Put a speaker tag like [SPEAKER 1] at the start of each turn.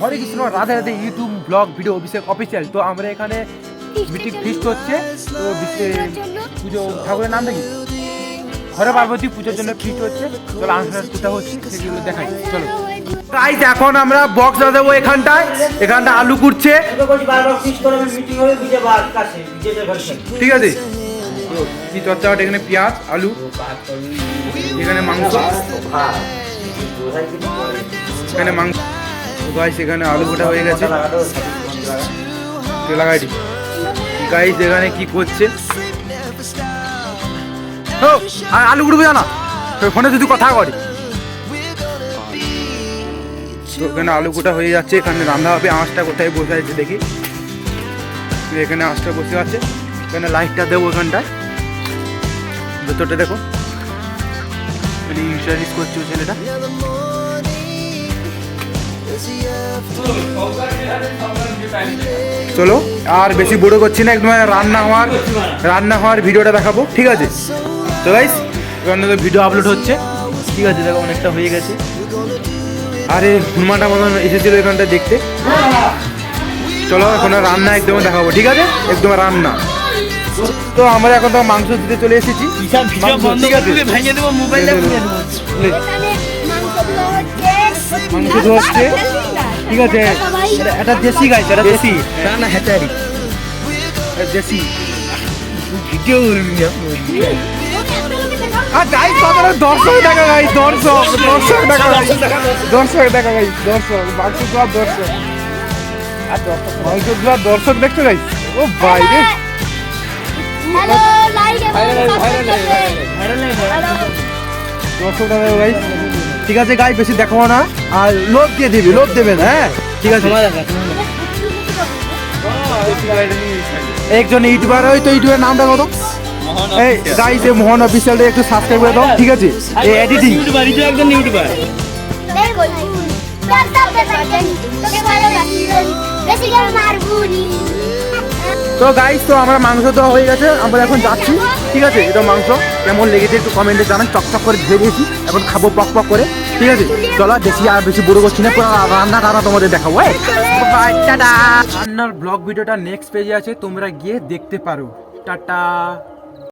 [SPEAKER 1] Hare Krishna, Radhe Radhe, YouTube, vlog, video, Abhishek, official. তো আমরা এখানে মিটিং ফিস্ট হচ্ছে। তো পুজো ঠাকুরের নাম দেখি? হরে পার্বতী পুজোর জন্য ফিস্ট হচ্ছে। চলো কোথা হচ্ছে, সেগুলো দেখাই। চলো। গাইজ এখন আমরা বক্স দেবো এখানটায়। এখানটা আলু কুটছে। ঠিক আছে? কি চর্চা এখানে পেঁয়াজ, আলু, এখানে মাংস। এখানে মাংস। গাইস এখানে আলু গোটা হয়ে গেছে। লাগাইটি গাইস এখানে কি করছে? আলু গুড়বো জানা ফোনে যদি কথা করে এখানে আলু গোটা হয়ে যাচ্ছে। এখানে রান্না হবে। আঁচটা কোথায় বসে আছে দেখি। এখানে আঁচটা বসে আছে। এখানে লাইটটা দেবো এখানটায়। ভেতরটা দেখো। ইন্টারভিউ করছে ছেলেটা। চলো আর বেশি বড় করছি না একদম রান্না হওয়ার রান্না হওয়ার ভিডিওটা দেখাবো ঠিক আছে? তো গাইস এখানে তো ভিডিও আপলোড হচ্ছে ঠিক আছে? দেখো অনেকটা হয়ে গেছে। আরে হনুমানটা মতন এসেছিল এখানটা দেখতে। চলো এখন রান্না একদম দেখাবো ঠিক আছে? একদম রান্না। তো আমরা এখন তো মাংস দিতে চলে এসেছি। ঠিক আছে? মাংস ধোয়াচ্ছে ঠিক আছে এটা- দেশি গাইছে এটা দেশি
[SPEAKER 2] না না হ্যাচারি
[SPEAKER 1] দেশি
[SPEAKER 2] ভিডিও করবি
[SPEAKER 1] আর গাইস কতটা দর্শক গাই দর্শক দর্শক গাই দর্শক দেখা গাই দর্শক মাংস ধোয়ার দর্শক আর দর্শক মাংস ধোয়ার দর্শক দেখতে গাই ও ভাই দর্শক গাই ঠিক আছে গাই বেশি দেখাবো না আর লোভ দিয়ে দিবি লোভ দেবেন হ্যাঁ ঠিক আছে একজন ইউটিউবার ওই তো ইউটিউবের নামটা কত এই গাইস এই মোহন অফিসিয়ালটা একটু সাবস্ক্রাইব করে দাও ঠিক আছে এই এডিটিং
[SPEAKER 2] ইউটিউবার এটা একজন ইউটিউবার
[SPEAKER 1] তো গাইস তো আমরা মাংস তো হয়ে গেছে। আমরা এখন যাচ্ছি, ঠিক আছে? এটা মাংস। কেমন লেগেছে একটু কমেন্টে জানান। চকচক করে ধুয়ে দিয়েছি এখন খাব পক পক করে, ঠিক আছে? চলো বেশি আর বেশি বড় করছি না। পুরো রান্না টান্না তোমাদের দেখাবো টাটা! রান্নার ব্লগ ভিডিওটা নেক্সট পেজে আছে, তোমরা গিয়ে দেখতে পারো। টাটা!